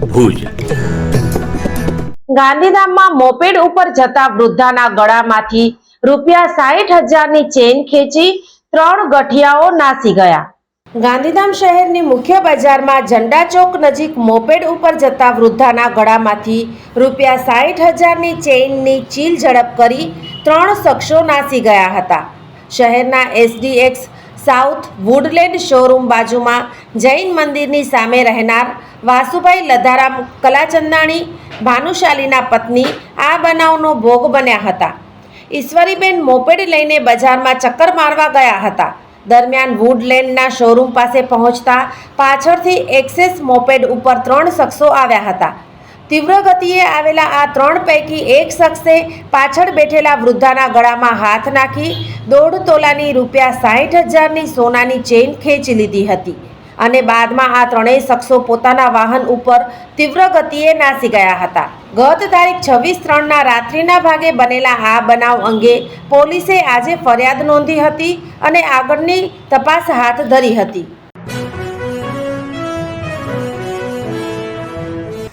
ભુજ. ગાંધીધામમાં મોપેડ ઉપર જતા વૃદ્ધાના ગળામાંથી રૂપિયા સાહીઠ હજારની ચેન ખેંચી ત્રણ ગઠિયાઓ નાસી ગયા. ગાંધીધામ શહેરની મુખ્ય બજારમાં ઝંડા ચોક નજીક મોપેડ ઉપર જતા વૃદ્ધાના ગળામાંથી રૂપિયા સાહીઠ હજારની ચેઇનની ચીલ ઝડપ કરી ત્રણ શખ્સો નાસી ગયા હતા. શહેરના એસડીએક્સ સાઉથ વુડલેન્ડ શોરૂમ બાજુમાં જૈન મંદિરની સામે રહેનાર વાસુભાઈ લધારામ કલાચંદાણી ભાનુશાલીના પત્ની આ બનાવનો ભોગ બન્યા હતા. ઈશ્વરીબેન મોપેડ લઈને બજારમાં ચક્કર મારવા ગયા હતા. દરમિયાન વુડલેન્ડના શોરૂમ પાસે પહોંચતા પાછળથી એક્સેસ મોપેડ ઉપર ત્રણ શખ્સો આવ્યા હતા. તીવ્ર ગતિએ આવેલા આ ત્રણ પૈકી એક શખ્સે પાછળ બેઠેલા વૃદ્ધાના ગળામાં હાથ નાખી દોઢ તોલાની રૂપિયા સાહીઠ હજારની સોનાની ચેઇન ખેંચી લીધી હતી અને બાદમાં આ ત્રણેય શખ્સો પોતાના વાહન ઉપર તીવ્ર ગતિએ નાસી ગયા હતા. ગત તારીખ છવ્વીસ ત્રણના રાત્રિના ભાગે બનેલા આ બનાવ અંગે પોલીસે આજે ફરિયાદ નોંધી હતી અને આગળની તપાસ હાથ ધરી હતી.